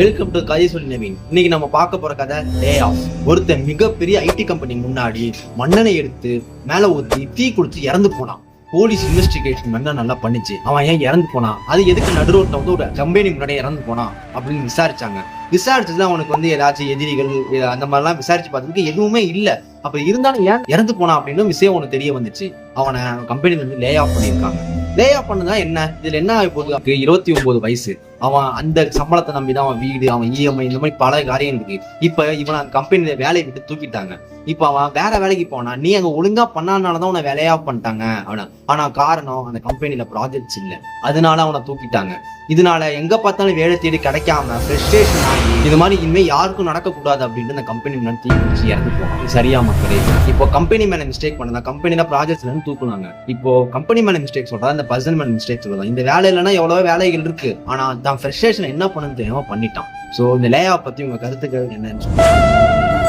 Welcome to கதை சொல்லி நவீன் இன்னைக்கு நம்ம பார்க்க போற கதை லே ஆஃப் ஒருத்தன் மிகப்பெரிய ஐடி கம்பெனி முன்னாடி மன்னனை எடுத்து மேல ஊத்தி தீ கொடுத்து இறந்து போனான். போலீஸ் இன்வெஸ்டிகேஷன் வந்து நல்லா பண்ணிச்சு. அவன் ஏன் இறந்து போனான்? அது எதுக்கு நடுரோட்ட வந்து ஒரு கம்பெனி முன்னாடி இறந்து போனான் அப்படின்னு விசாரிச்சாங்க. விசாரிச்சது அவனுக்கு வந்து ஏதாச்சும் எதிரிகள் அந்த மாதிரிலாம் விசாரிச்சு பார்த்ததுக்கு எதுவுமே இல்ல. அப்ப இருந்தாலும் ஏன் இறந்து போனான் அப்படின்னு விஷயம் அவனுக்கு தெரிய வந்துச்சு. அவனை கம்பெனில இருந்து லே ஆஃப் பண்ணியிருக்காங்க. லே ஆஃப் பண்ணதா என்ன? இதுல என்ன ஆகி போகுது? அவனுக்கு இருபத்தி ஒன்பது வயசு. அவன் அந்த சம்பளத்தை நம்பி தான் அவன் வீடு அவன் இஎம்ஐ இந்த மாதிரி பல காரியம் இருக்கு இப்ப இவன் கம்பெனியில வேலையை விட்டு தூக்கிட்டாங்க. இப்ப அவன் வேற வேலைக்கு போனா நீ அங்க ஒழுங்கா பண்ணாதனாலதான் உன வேலையா பண்ணிட்டாங்க அவன. ஆனா காரணம் அந்த கம்பெனில ப்ராஜெக்ட்ஸ் இல்ல. அதனால அவனை தூக்கிட்டாங்க. இதனால எங்க பார்த்தாலும் வேலை தேடி கிடைக்காம ஃப்ரெஸ்ட்ரேஷன் ஆகி இது மாதிரி இனிமே யாருக்கும் நடக்கக்கூடாது அப்படின்ட்டு அந்த கம்பெனி முன்னாடி தீ இறந்து போனான் சரியா மக்களே? இப்போ கம்பெனி மேல மிஸ்டேக் பண்ணதா கம்பெனில ப்ராஜெக்ட்ஸ்ல இருந்து தூக்குனாங்க. இப்போ கம்பெனி மேல மிஸ்டேக் சொல்றதா அந்த பர்சன் மேல மிஸ்டேக் சொல்றதா இந்த வேலை இல்லைன்னா எவ்வளவோ வேலைகள் இருக்கு. ஆனா தான் ஃப்ரெஸ்ட்ரேஷன் என்ன பண்ணுன்னு தெரியாம பண்ணிட்டான். ஸோ இந்த லே ஆஃப் பத்தி உங்க கருத்துக்கள் என்னன்னு சொல்லுங்க.